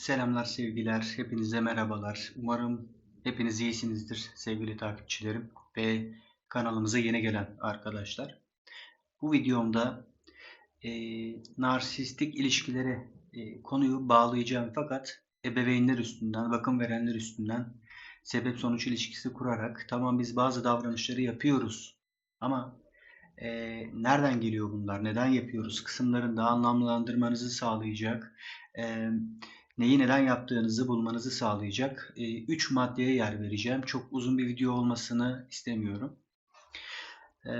Selamlar, sevgiler. Hepinize merhabalar. Umarım hepiniz iyisinizdir sevgili takipçilerim ve kanalımıza yeni gelen arkadaşlar. Bu videomda e, narsistik ilişkilere e, konuyu bağlayacağım fakat ebeveynler üstünden, bakım verenler üstünden sebep sonuç ilişkisi kurarak tamam biz bazı davranışları yapıyoruz ama e, nereden geliyor bunlar, neden yapıyoruz kısımlarını da anlamlandırmanızı sağlayacak. E, neyi neden yaptığınızı bulmanızı sağlayacak 3 maddeye yer vereceğim. Çok uzun bir video olmasını istemiyorum. E,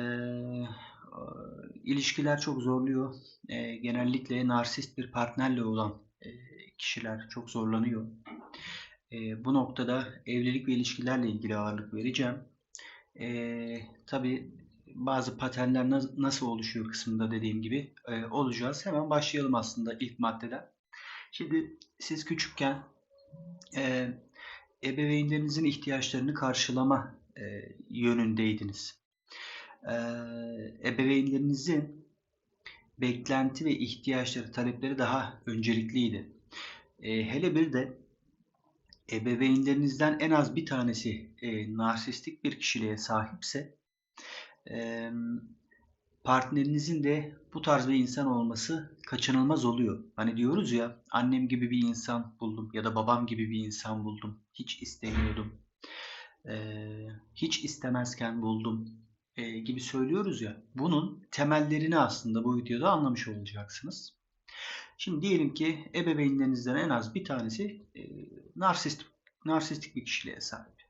ilişkiler çok zorluyor. E, genellikle narsist bir partnerle olan e, kişiler çok zorlanıyor. E, bu noktada evlilik ve ilişkilerle ilgili ağırlık vereceğim. E, tabii bazı paternler nasıl oluşuyor kısmında dediğim gibi e, olacağız. Hemen başlayalım aslında ilk maddeden. Şimdi siz küçükken e, ebeveynlerinizin ihtiyaçlarını karşılama e, yönündeydiniz. E, ebeveynlerinizin beklenti ve ihtiyaçları, talepleri daha öncelikliydi. E, hele bir de ebeveynlerinizden en az bir tanesi e, narsistik bir kişiliğe sahipse e, partnerinizin de bu tarz bir insan olması kaçınılmaz oluyor. Hani diyoruz ya annem gibi bir insan buldum ya da babam gibi bir insan buldum. Hiç istemiyordum. Ee, hiç istemezken buldum e, gibi söylüyoruz ya. Bunun temellerini aslında bu videoda anlamış olacaksınız. Şimdi diyelim ki ebeveynlerinizden en az bir tanesi e, narsist, narsistik bir kişiliğe sahip.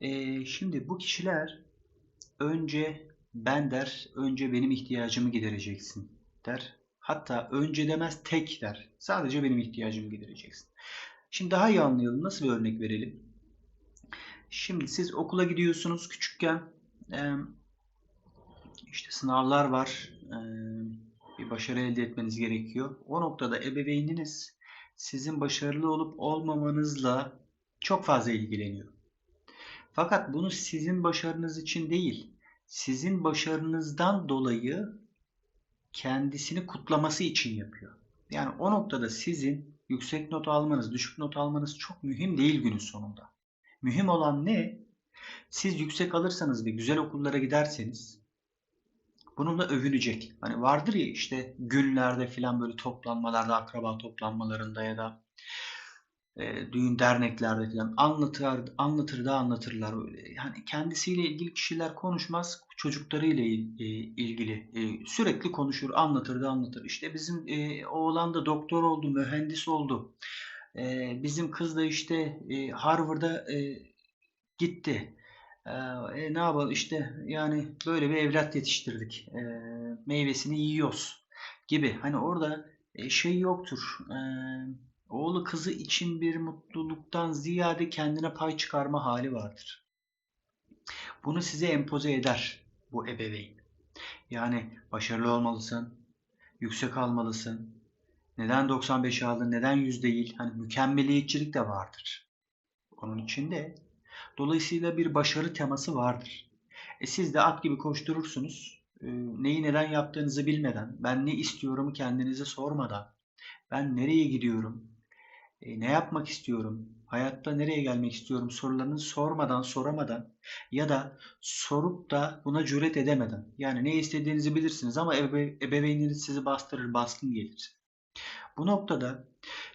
E, şimdi bu kişiler önce ben der, önce benim ihtiyacımı gidereceksin der. Hatta önce demez tek der. Sadece benim ihtiyacımı gidereceksin. Şimdi daha iyi anlayalım. Nasıl bir örnek verelim? Şimdi siz okula gidiyorsunuz küçükken. işte sınavlar var. Bir başarı elde etmeniz gerekiyor. O noktada ebeveyniniz sizin başarılı olup olmamanızla çok fazla ilgileniyor. Fakat bunu sizin başarınız için değil, sizin başarınızdan dolayı kendisini kutlaması için yapıyor. Yani o noktada sizin yüksek not almanız, düşük not almanız çok mühim değil günün sonunda. Mühim olan ne? Siz yüksek alırsanız ve güzel okullara giderseniz bununla övünecek. Hani vardır ya işte günlerde filan böyle toplanmalarda, akraba toplanmalarında ya da e, düğün derneklerde falan anlatır, anlatır da anlatırlar öyle. Yani kendisiyle ilgili kişiler konuşmaz, çocuklarıyla e, ilgili e, sürekli konuşur, anlatır da anlatır. İşte bizim e, oğlan da doktor oldu, mühendis oldu. E, bizim kız da işte e, Harvard'a e, gitti. E, e, ne yapalım işte yani böyle bir evlat yetiştirdik. E, meyvesini yiyoruz gibi. Hani orada e, şey yoktur. E, Oğlu kızı için bir mutluluktan ziyade kendine pay çıkarma hali vardır. Bunu size empoze eder bu ebeveyn. Yani başarılı olmalısın, yüksek almalısın. Neden 95 aldın, neden 100 değil? Hani mükemmeliyetçilik de vardır. Onun içinde. Dolayısıyla bir başarı teması vardır. E siz de at gibi koşturursunuz. E, neyi neden yaptığınızı bilmeden, ben ne istiyorumu kendinize sormadan, ben nereye gidiyorum, e, ne yapmak istiyorum, hayatta nereye gelmek istiyorum sorularını sormadan, soramadan ya da sorup da buna cüret edemeden. Yani ne istediğinizi bilirsiniz ama ebe ebeveyniniz sizi bastırır, baskın gelir. Bu noktada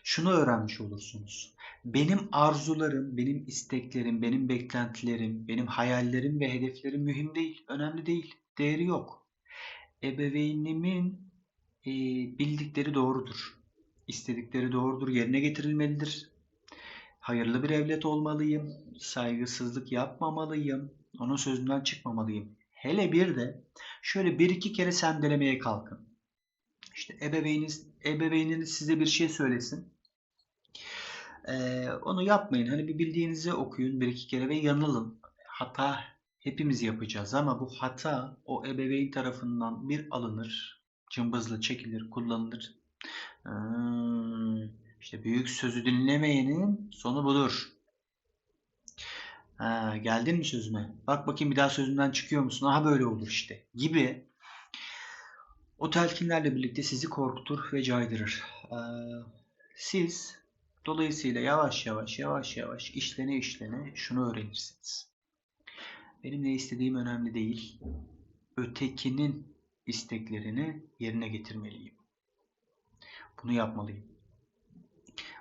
şunu öğrenmiş olursunuz. Benim arzularım, benim isteklerim, benim beklentilerim, benim hayallerim ve hedeflerim mühim değil, önemli değil, değeri yok. Ebeveynimin e, bildikleri doğrudur istedikleri doğrudur, yerine getirilmelidir. Hayırlı bir evlat olmalıyım, saygısızlık yapmamalıyım, onun sözünden çıkmamalıyım. Hele bir de şöyle bir iki kere sendelemeye kalkın. İşte ebeveyniniz, ebeveyniniz size bir şey söylesin. Ee, onu yapmayın. Hani bir bildiğinizi okuyun bir iki kere ve yanılın. Hata hepimiz yapacağız ama bu hata o ebeveyn tarafından bir alınır, cımbızla çekilir, kullanılır işte büyük sözü dinlemeyenin sonu budur. Ha, geldin mi sözüme? Bak bakayım bir daha sözünden çıkıyor musun? Aha böyle olur işte. Gibi o telkinlerle birlikte sizi korkutur ve caydırır. Ee, siz Dolayısıyla yavaş yavaş yavaş yavaş işlene işlene şunu öğrenirsiniz. Benim ne istediğim önemli değil. Ötekinin isteklerini yerine getirmeliyim. Bunu yapmalıyım.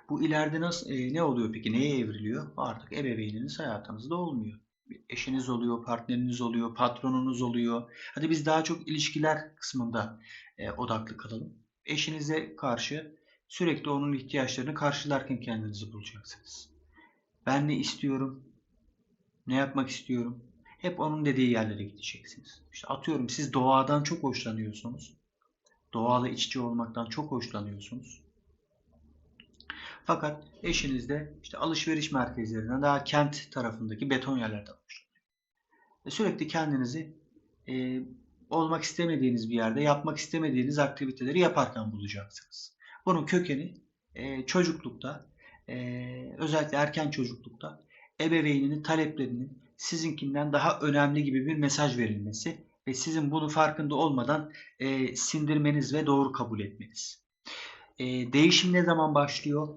Bu ileride nasıl e, ne oluyor peki? Neye evriliyor? Artık ebeveyniniz hayatınızda olmuyor. Eşiniz oluyor, partneriniz oluyor, patronunuz oluyor. Hadi biz daha çok ilişkiler kısmında e, odaklı kalalım. Eşinize karşı sürekli onun ihtiyaçlarını karşılarken kendinizi bulacaksınız. Ben ne istiyorum? Ne yapmak istiyorum? Hep onun dediği yerlere gideceksiniz. İşte atıyorum siz doğadan çok hoşlanıyorsunuz. Doğayla iç içe olmaktan çok hoşlanıyorsunuz. Fakat eşiniz de işte alışveriş merkezlerinden daha kent tarafındaki beton yerlerden hoşlanıyor. Ve sürekli kendinizi e, olmak istemediğiniz bir yerde yapmak istemediğiniz aktiviteleri yaparken bulacaksınız. Bunun kökeni e, çocuklukta e, özellikle erken çocuklukta ebeveyninin taleplerinin sizinkinden daha önemli gibi bir mesaj verilmesi ve sizin bunu farkında olmadan e, sindirmeniz ve doğru kabul etmeniz. E, değişim ne zaman başlıyor?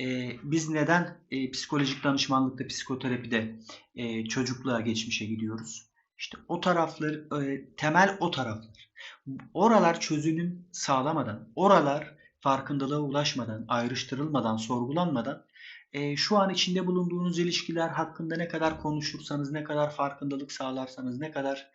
E, biz neden e, psikolojik danışmanlıkta, psikoterapide e, çocukluğa, geçmişe gidiyoruz? İşte o taraflar, e, temel o taraflar. Oralar çözünüm sağlamadan, oralar farkındalığa ulaşmadan, ayrıştırılmadan, sorgulanmadan e, şu an içinde bulunduğunuz ilişkiler hakkında ne kadar konuşursanız, ne kadar farkındalık sağlarsanız, ne kadar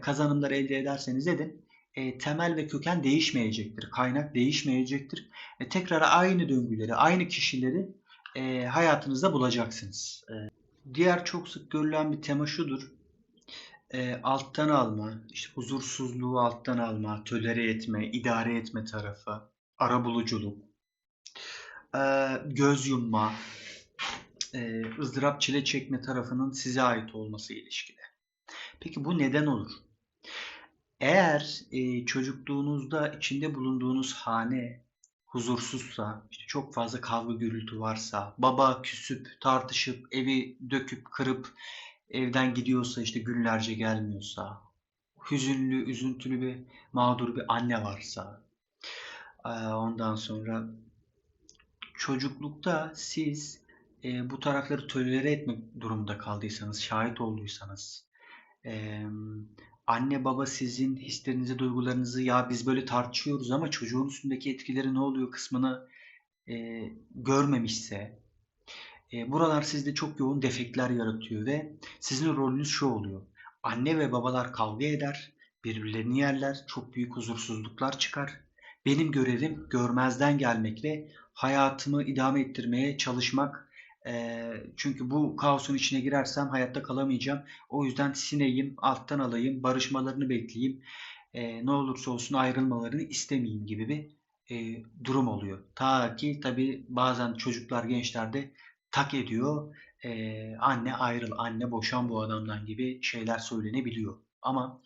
kazanımlar elde ederseniz edin, e, temel ve köken değişmeyecektir. Kaynak değişmeyecektir. E, tekrar aynı döngüleri, aynı kişileri e, hayatınızda bulacaksınız. E, diğer çok sık görülen bir tema şudur. E, alttan alma, işte huzursuzluğu alttan alma, tölere etme, idare etme tarafı, arabuluculuk, e, göz yumma, e, ızdırap çile çekme tarafının size ait olması ilişkide. Peki bu neden olur? Eğer e, çocukluğunuzda içinde bulunduğunuz hane huzursuzsa, işte çok fazla kavga gürültü varsa, baba küsüp, tartışıp, evi döküp, kırıp evden gidiyorsa, işte günlerce gelmiyorsa, hüzünlü, üzüntülü bir mağdur bir anne varsa, ondan sonra çocuklukta siz e, bu tarafları tolere etmek durumunda kaldıysanız, şahit olduysanız, e, anne baba sizin hislerinizi, duygularınızı ya biz böyle tartışıyoruz ama çocuğun üstündeki etkileri ne oluyor kısmını e, görmemişse, e, buralar sizde çok yoğun defekler yaratıyor ve sizin rolünüz şu oluyor. Anne ve babalar kavga eder, birbirlerini yerler, çok büyük huzursuzluklar çıkar. Benim görevim görmezden gelmek ve hayatımı idame ettirmeye çalışmak. E, çünkü bu kaosun içine girersem hayatta kalamayacağım. O yüzden sineyim, alttan alayım, barışmalarını bekleyeyim. E, ne olursa olsun ayrılmalarını istemeyeyim gibi bir e, durum oluyor. Ta ki tabii bazen çocuklar, gençler de tak ediyor. E, anne ayrıl, anne boşan bu adamdan gibi şeyler söylenebiliyor. Ama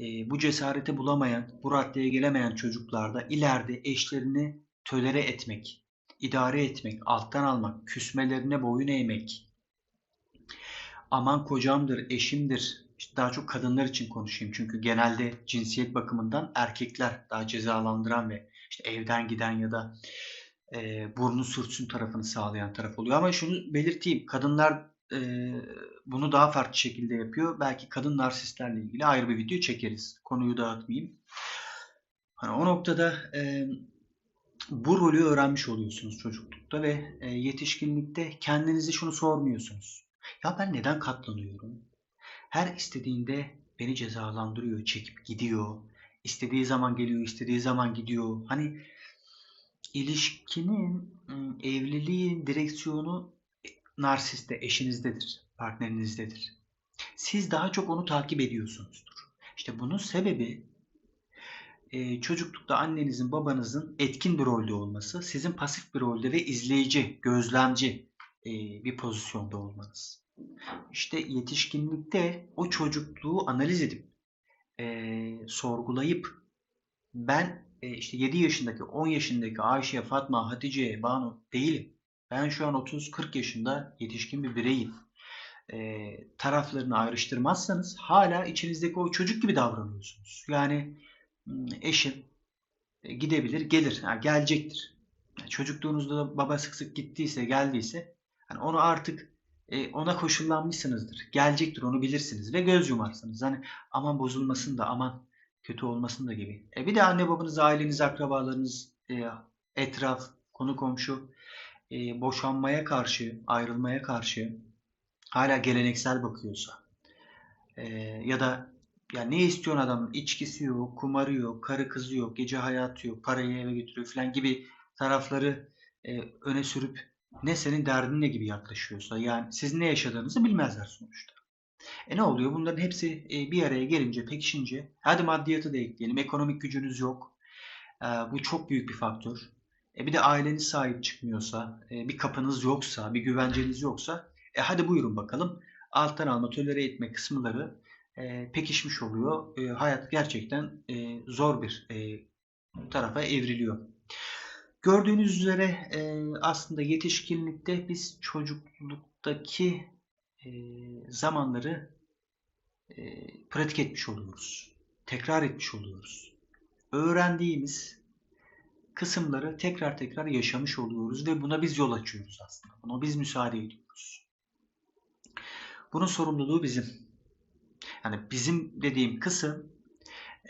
e, bu cesareti bulamayan, bu raddeye gelemeyen çocuklarda ileride eşlerini tölere etmek, idare etmek, alttan almak, küsmelerine boyun eğmek, aman kocamdır, eşimdir, işte daha çok kadınlar için konuşayım çünkü genelde cinsiyet bakımından erkekler daha cezalandıran ve işte evden giden ya da e, burnu sürtsün tarafını sağlayan taraf oluyor. Ama şunu belirteyim, kadınlar e, bunu daha farklı şekilde yapıyor. Belki kadın narsistlerle ilgili ayrı bir video çekeriz. Konuyu dağıtmayayım. Hani o noktada e, bu rolü öğrenmiş oluyorsunuz çocuklukta ve e, yetişkinlikte kendinizi şunu sormuyorsunuz. Ya ben neden katlanıyorum? Her istediğinde beni cezalandırıyor, çekip gidiyor. İstediği zaman geliyor, istediği zaman gidiyor. Hani ilişkinin, evliliğin direksiyonu narsiste, eşinizdedir, partnerinizdedir. Siz daha çok onu takip ediyorsunuzdur. İşte bunun sebebi e, çocuklukta annenizin, babanızın etkin bir rolde olması, sizin pasif bir rolde ve izleyici, gözlemci e, bir pozisyonda olmanız. İşte yetişkinlikte o çocukluğu analiz edip, e, sorgulayıp, ben e, işte 7 yaşındaki, 10 yaşındaki Ayşe, Fatma, Hatice, Banu değilim. Ben şu an 30-40 yaşında yetişkin bir bireyim. E, taraflarını ayrıştırmazsanız hala içinizdeki o çocuk gibi davranıyorsunuz. Yani eşim e, gidebilir, gelir, yani gelecektir. çocukluğunuzda da baba sık sık gittiyse, geldiyse hani onu artık e, ona koşullanmışsınızdır. Gelecektir onu bilirsiniz ve göz yumarsınız. Hani aman bozulmasın da aman kötü olmasın da gibi. E, bir de anne babanız, aileniz, akrabalarınız, e, etraf, konu komşu e, boşanmaya karşı, ayrılmaya karşı hala geleneksel bakıyorsa e, ya da ya ne istiyorsun adam? İçkisi yok, kumarı yok, karı kızı yok, gece hayatı yok, parayı eve götürüyor falan gibi tarafları e, öne sürüp ne senin derdin ne gibi yaklaşıyorsa yani siz ne yaşadığınızı bilmezler sonuçta. E ne oluyor? Bunların hepsi e, bir araya gelince, pekişince hadi maddiyatı da ekleyelim. Ekonomik gücünüz yok. E, bu çok büyük bir faktör. E bir de aileniz sahip çıkmıyorsa, e, bir kapınız yoksa, bir güvenceniz yoksa e hadi buyurun bakalım. Alttan alma, tolere etme kısımları e, pekişmiş oluyor. E, hayat gerçekten e, zor bir e, tarafa evriliyor. Gördüğünüz üzere e, aslında yetişkinlikte biz çocukluktaki e, zamanları e, pratik etmiş oluyoruz. Tekrar etmiş oluyoruz. Öğrendiğimiz kısımları tekrar tekrar yaşamış oluyoruz ve buna biz yol açıyoruz aslında. Buna biz müsaade ediyoruz. Bunun sorumluluğu bizim. Yani bizim dediğim kısım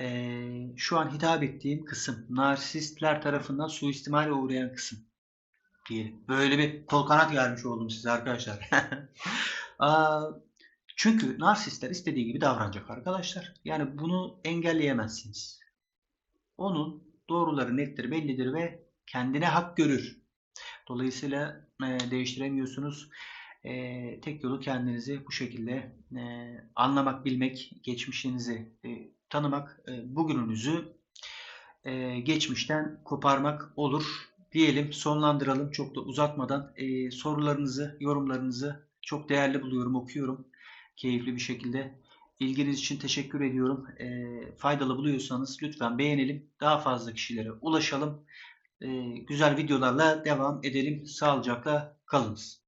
eee, şu an hitap ettiğim kısım. Narsistler tarafından suistimale uğrayan kısım diyelim. Böyle bir kol kanat gelmiş oldum size arkadaşlar. Çünkü narsistler istediği gibi davranacak arkadaşlar. Yani bunu engelleyemezsiniz. Onun doğruları nettir, bellidir ve kendine hak görür. Dolayısıyla e, değiştiremiyorsunuz. E, tek yolu kendinizi bu şekilde e, anlamak, bilmek, geçmişinizi e, tanımak, e, bugününüzü e, geçmişten koparmak olur diyelim. Sonlandıralım çok da uzatmadan. E, sorularınızı, yorumlarınızı çok değerli buluyorum, okuyorum keyifli bir şekilde. İlginiz için teşekkür ediyorum. E, faydalı buluyorsanız lütfen beğenelim. Daha fazla kişilere ulaşalım. E, güzel videolarla devam edelim. Sağlıcakla kalınız.